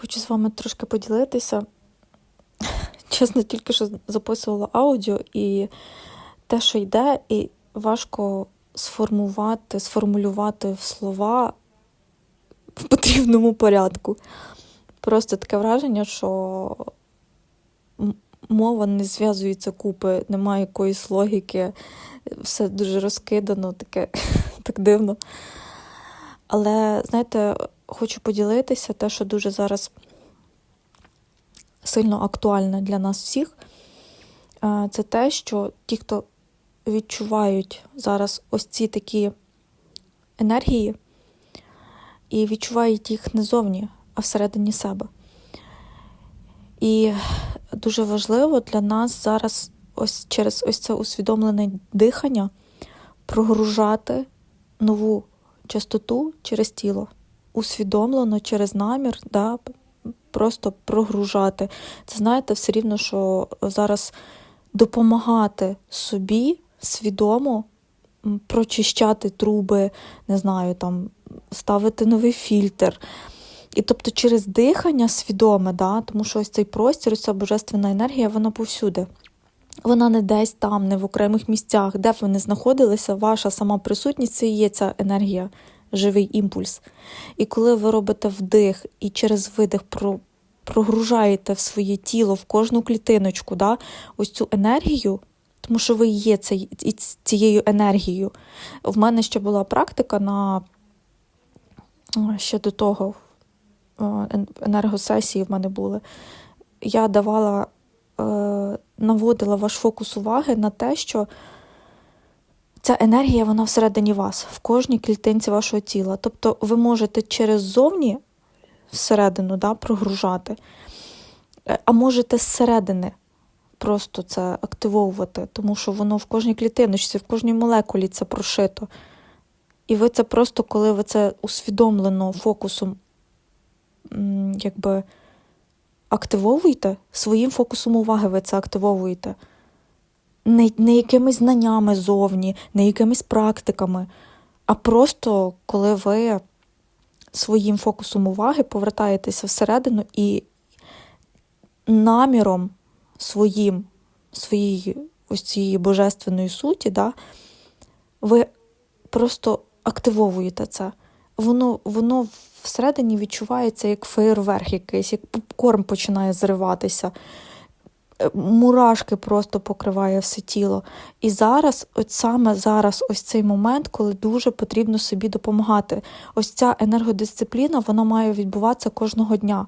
Хочу з вами трошки поділитися. Чесно, тільки що записувала аудіо, і те, що йде, і важко сформувати, сформулювати в слова в потрібному порядку. Просто таке враження, що мова не зв'язується купи, немає якоїсь логіки, все дуже розкидано, таке так дивно. Але, знаєте, хочу поділитися те, що дуже зараз сильно актуальне для нас всіх. Е, Це те, що ті, хто відчувають зараз ось ці такі енергії, і відчувають їх не зовні, а всередині себе. І дуже важливо для нас зараз ось через ось це усвідомлене дихання прогружати нову частоту через тіло, усвідомлено через намір, да, просто прогружати. Це знаєте, все рівно, що зараз допомагати собі свідомо прочищати труби, не знаю, там ставити новий фільтр. І тобто через дихання свідоме, да, тому що ось цей простір, ця божественна енергія, вона повсюди. Вона не десь там, не в окремих місцях, де б ви не знаходилися, ваша сама присутність це і є ця енергія, живий імпульс. І коли ви робите вдих і через видих про, прогружаєте в своє тіло, в кожну клітиночку, да, ось цю енергію, тому що ви є цей, цією енергією. В мене ще була практика на ще до того енергосесії в мене були. Я давала, е, наводила ваш фокус уваги на те, що ця енергія вона всередині вас, в кожній клітинці вашого тіла. Тобто ви можете через зовні всередину да, прогружати, е, а можете зсередини просто це активовувати, тому що воно в кожній клітиночці, в кожній молекулі це прошито. І ви це просто, коли ви це усвідомлено фокусом якби активовуєте, своїм фокусом уваги ви це активовуєте. Не, не якимись знаннями зовні, не якимись практиками, а просто коли ви своїм фокусом уваги повертаєтеся всередину і наміром своїм, своєї ось цієї божественної суті, да, ви просто активовуєте це. Воно, воно всередині відчувається як фейерверк якийсь, як попкорн починає зриватися. Е, Мурашки просто покриває все тіло. І зараз, от саме зараз, ось цей момент, коли дуже потрібно собі допомагати. Ось ця енергодисципліна вона має відбуватися кожного дня.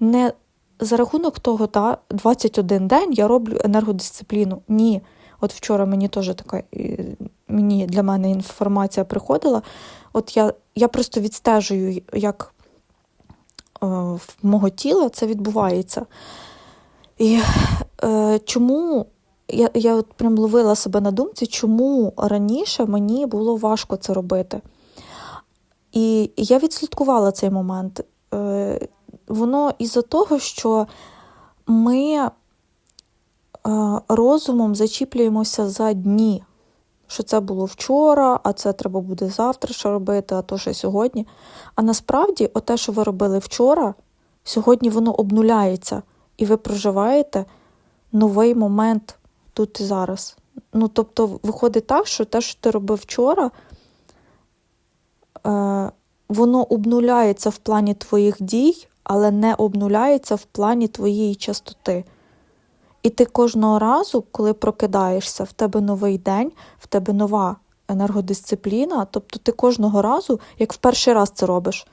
Не за рахунок того, та 21 день я роблю енергодисципліну. Ні. От вчора мені теж така мені для мене інформація приходила. От я, я просто відстежую, як е, в мого тіла це відбувається. І е, чому я, я от прям ловила себе на думці, чому раніше мені було важко це робити. І я відслідкувала цей момент. Е, воно із-за того, що ми е, розумом зачіплюємося за дні. Що це було вчора, а це треба буде завтра ще робити, а то ще сьогодні. А насправді, оте, що ви робили вчора, сьогодні воно обнуляється, і ви проживаєте новий момент тут і зараз. Ну, тобто, виходить так, що те, що ти робив вчора, е, воно обнуляється в плані твоїх дій, але не обнуляється в плані твоєї частоти. І ти кожного разу, коли прокидаєшся, в тебе новий день, в тебе нова енергодисципліна, тобто ти кожного разу, як в перший раз це робиш,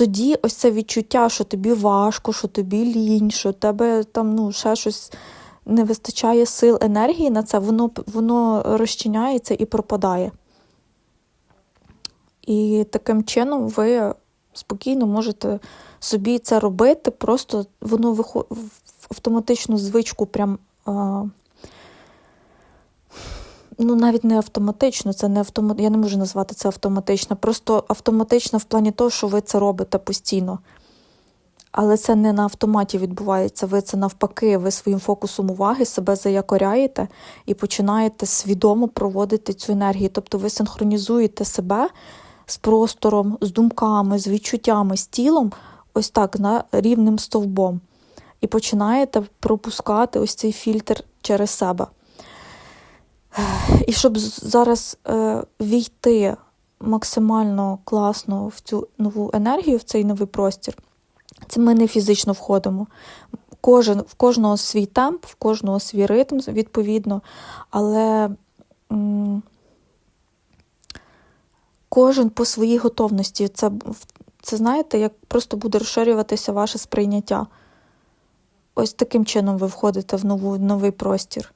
тоді ось це відчуття, що тобі важко, що тобі лінь, що тебе там ну, ще щось не вистачає сил, енергії на це, воно, воно розчиняється і пропадає. І таким чином ви спокійно можете собі це робити, просто воно виходить в автоматичну звичку, прям. Ну, навіть не автоматично, це не автомат... я не можу назвати це автоматично, просто автоматично в плані того, що ви це робите постійно. Але це не на автоматі відбувається. Ви це навпаки, ви своїм фокусом уваги себе заякоряєте і починаєте свідомо проводити цю енергію. Тобто ви синхронізуєте себе з простором, з думками, з відчуттями, з тілом ось так на рівним стовбом. І починаєте пропускати ось цей фільтр через себе. І щоб зараз е, війти максимально класно в цю нову енергію, в цей новий простір, це ми не фізично входимо. Кожен, в кожного свій темп, в кожного свій ритм, відповідно, але м, кожен по своїй готовності. Це, це знаєте, як просто буде розширюватися ваше сприйняття. Ось таким чином ви входите в нову, новий простір,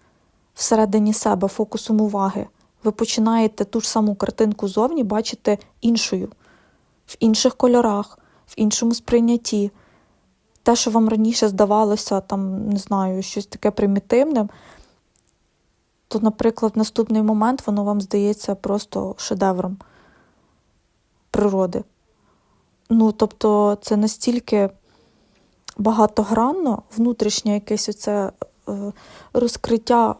всередині себе, фокусом уваги. Ви починаєте ту ж саму картинку зовні бачити іншою, в інших кольорах, в іншому сприйнятті. Те, що вам раніше здавалося, там, не знаю, щось таке примітивним, то, наприклад, в наступний момент воно вам здається просто шедевром природи. Ну, тобто, це настільки багатогранно, внутрішнє якесь оце е, розкриття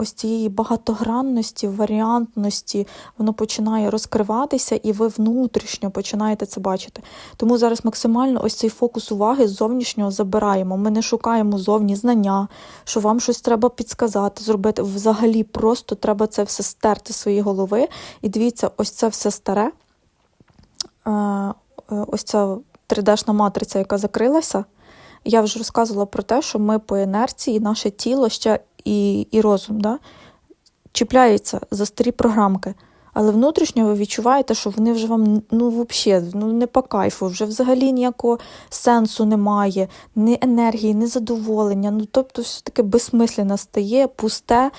ось цієї багатогранності, варіантності, воно починає розкриватися, і ви внутрішньо починаєте це бачити. Тому зараз максимально ось цей фокус уваги з зовнішнього забираємо. Ми не шукаємо зовні знання, що вам щось треба підсказати, зробити. Взагалі просто треба це все стерти з своєї голови. І дивіться, ось це все старе, е, е, ось ця 3D-шна матриця, яка закрилася. Я вже розказувала про те, що ми по інерції, наше тіло ще і, і розум да, чіпляється за старі програмки. Але внутрішньо ви відчуваєте, що вони вже вам ну, взагалі, ну, не по кайфу, вже взагалі ніякого сенсу немає, ні енергії, ні задоволення. Ну, тобто, все таке безсмисленне стає, пусте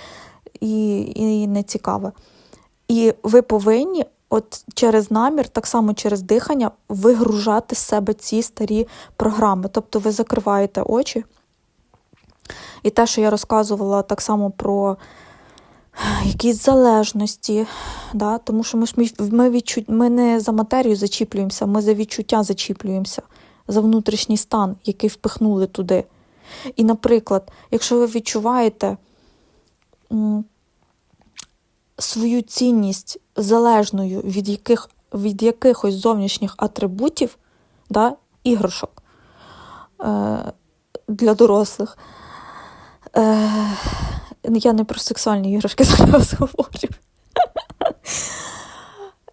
і, і нецікаве. І ви повинні от через намір, так само через дихання, вигружати з себе ці старі програми. Тобто ви закриваєте очі. І те, що я розказувала так само про якісь залежності, да? тому що ми ж ми, відчу... ми не за матерію зачіплюємося, ми за відчуття зачіплюємося, за внутрішній стан, який впихнули туди. І, наприклад, якщо ви відчуваєте свою цінність залежною від, яких, від якихось зовнішніх атрибутів, да, іграшок е, для дорослих, Е, я не про сексуальні іграшки зараз говорю.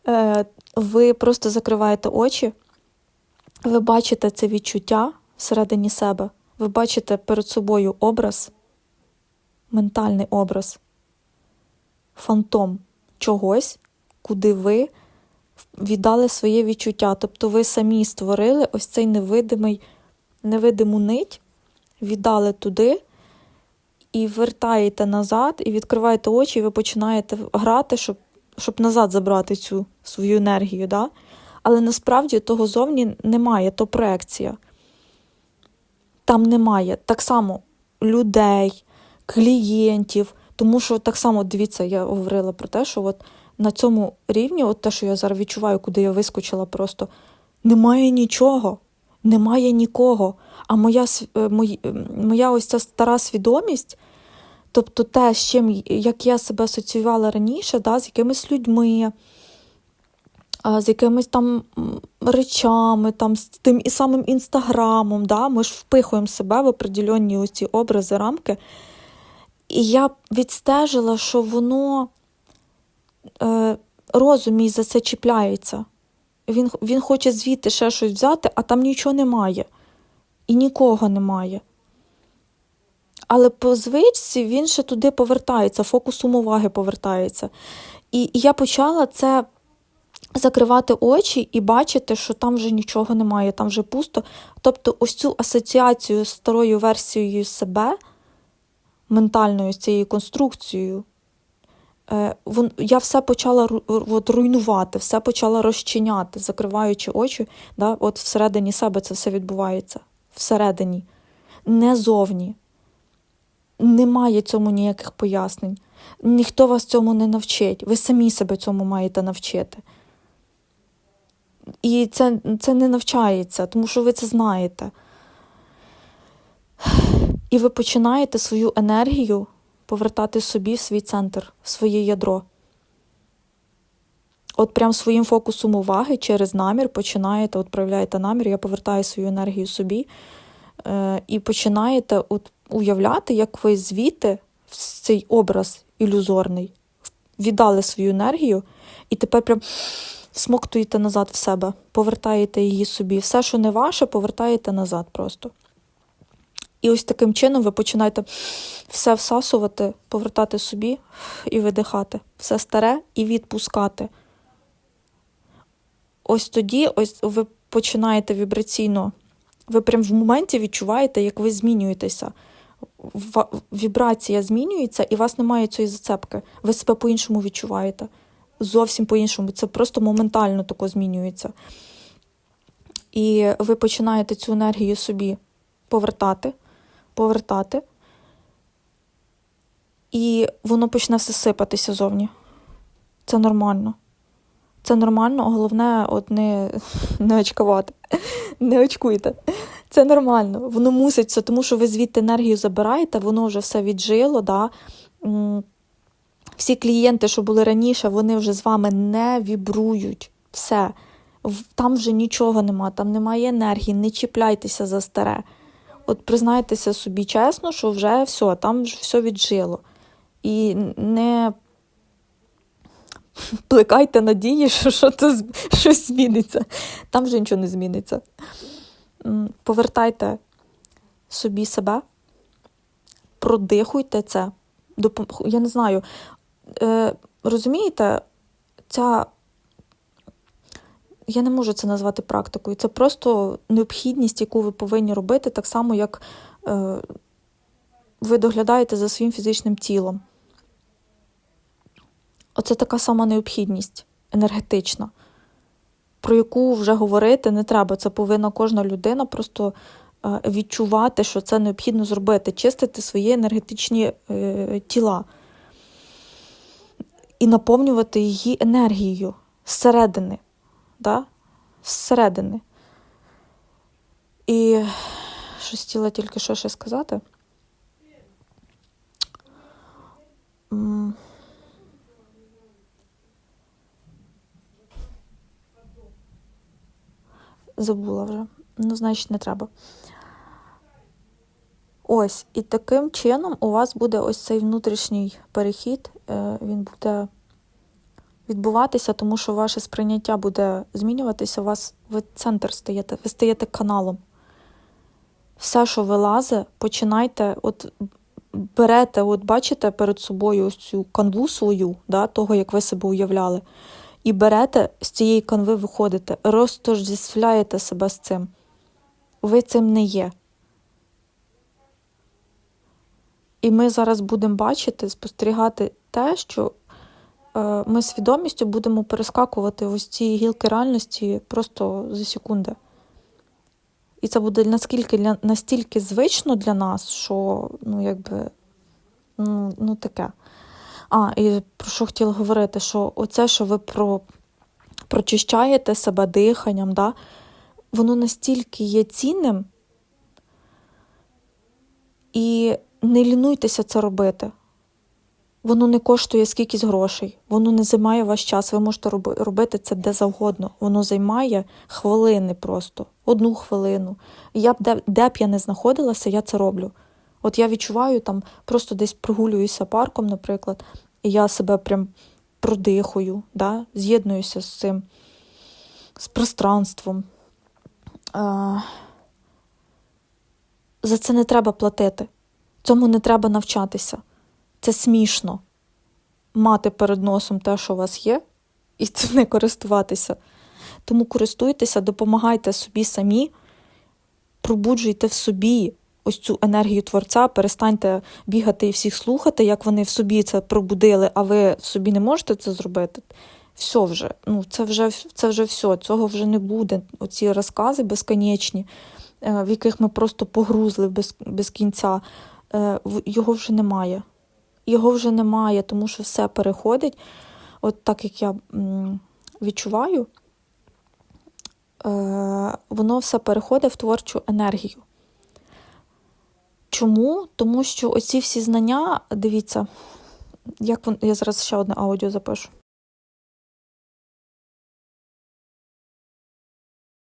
Е, ви просто закриваєте очі, ви бачите це відчуття всередині себе, ви бачите перед собою образ, ментальний образ, фантом чогось, куди ви віддали своє відчуття. Тобто ви самі створили ось цей невидимий, невидиму нить, віддали туди і вертаєте назад, і відкриваєте очі, і ви починаєте грати, щоб щоб назад забрати цю свою енергію. Да? Але насправді того зовні немає, то проекція. Там немає так само людей, клієнтів. Тому що так само, дивіться, я говорила про те, що от на цьому рівні, от те, що я зараз відчуваю, куди я вискочила, просто немає нічого, немає нікого. А моя моя, моя ось ця стара свідомість, тобто те, з чим як я себе асоціювала раніше, да, з якимись людьми, з якимись там речами, там, з тим і самим інстаграмом, да, ми ж впихуємо себе в определенні ось ці образи, рамки. І я відстежила, що воно е, розум за це чіпляється. Він, Він хоче звідти ще щось взяти, а там нічого немає. І нікого немає. Але по звичці він ще туди повертається, фокусом уваги повертається. І, і я почала це закривати очі і бачити, що там вже нічого немає, там вже пусто. Тобто, ось цю асоціацію з старою версією себе, ментальною з цією конструкцією, я все почала от, руйнувати, все почала розчиняти, закриваючи очі. Да, От всередині себе це все відбувається. Всередині, не зовні. Немає цьому ніяких пояснень. Ніхто вас цьому не навчить. Ви самі себе цьому маєте навчити. І це, це не навчається, тому що ви це знаєте. І ви починаєте свою енергію повертати собі в свій центр, в своє ядро. От прям своїм фокусом уваги через намір починаєте, от проявляєте намір, я повертаю свою енергію собі е, і починаєте от уявляти, як ви звідти в цей образ ілюзорний віддали свою енергію, і тепер прям смоктуєте назад в себе, повертаєте її собі. Все, що не ваше, повертаєте назад просто. І ось таким чином ви починаєте все всасувати, повертати собі і видихати. Все старе і відпускати. Ось тоді ось ви починаєте вібраційно. Ви прям в моменті відчуваєте, як ви змінюєтеся. Вібрація змінюється, і у вас немає цієї зацепки. Ви себе по-іншому відчуваєте. Зовсім по-іншому. Це просто моментально тако змінюється. І ви починаєте цю енергію собі повертати, повертати, і воно почне все сипатися зовні. Це нормально. Це нормально, головне, от не, не очкувати. Не очкуйте. Це нормально. Воно муситься, тому що ви звідти енергію забираєте, воно вже все віджило. Да? Всі клієнти, що були раніше, вони вже з вами не вібрують. Все. Там вже нічого нема, там немає енергії, не чіпляйтеся за старе. От признайтеся собі чесно, що вже все, там все віджило. І не плекайте надії, що щось, щось зміниться. Там вже нічого не зміниться. Повертайте собі себе, продихуйте це. Я не знаю. Е, розумієте, ця. Я не можу це назвати практикою. Це просто необхідність, яку ви повинні робити, так само, як е, ви доглядаєте за своїм фізичним тілом. Оце така сама необхідність енергетична, про яку вже говорити не треба. Це повинна кожна людина просто е, відчувати, що це необхідно зробити, чистити свої енергетичні е, тіла і наповнювати її енергією зсередини. Да? Зсередини. І щось хотіла тільки що ще сказати. Забула вже. Ну, значить, не треба. Ось, і таким чином у вас буде ось цей внутрішній перехід, е, він буде відбуватися, тому що ваше сприйняття буде змінюватися, у вас ви центр стаєте, ви стаєте каналом. Все, що вилазить, починайте, от берете, от бачите перед собою ось цю канву свою, да, того, як ви себе уявляли, і берете з цієї канви виходите, розтождествляєте себе з цим. Ви цим не є. І ми зараз будемо бачити, спостерігати те, що ми свідомістю будемо перескакувати ось ці гілки реальності просто за секунди. І це буде наскільки настільки звично для нас, що ну, якби, ну, ну таке. А, і про що хотіла говорити, що оце, що ви про, прочищаєте себе диханням, да, воно настільки є цінним, і не лінуйтеся це робити. Воно не коштує скількись грошей, воно не займає ваш час. Ви можете робити це де завгодно. Воно займає хвилини просто, одну хвилину. Я б де, де б я не знаходилася, я це роблю. От я відчуваю там, просто десь прогулююся парком, наприклад, і я себе прям продихую, да? з'єднуюся з цим, з пространством. А, за це не треба платити. Цьому не треба навчатися. Це смішно мати перед носом те, що у вас є, і цим не користуватися. Тому користуйтеся, допомагайте собі самі, пробуджуйте в собі ось цю енергію творця, перестаньте бігати і всіх слухати, як вони в собі це пробудили, а ви в собі не можете це зробити. Все вже, ну це вже це вже все, цього вже не буде. Оці розкази безконечні, е, в яких ми просто погрузли без, без кінця, е, його вже немає. Його вже немає, тому що все переходить. От так як я відчуваю, е, воно все переходить в творчу енергію. Чому? Тому що оці всі знання, дивіться, як вон, я зараз ще одне аудіо запишу.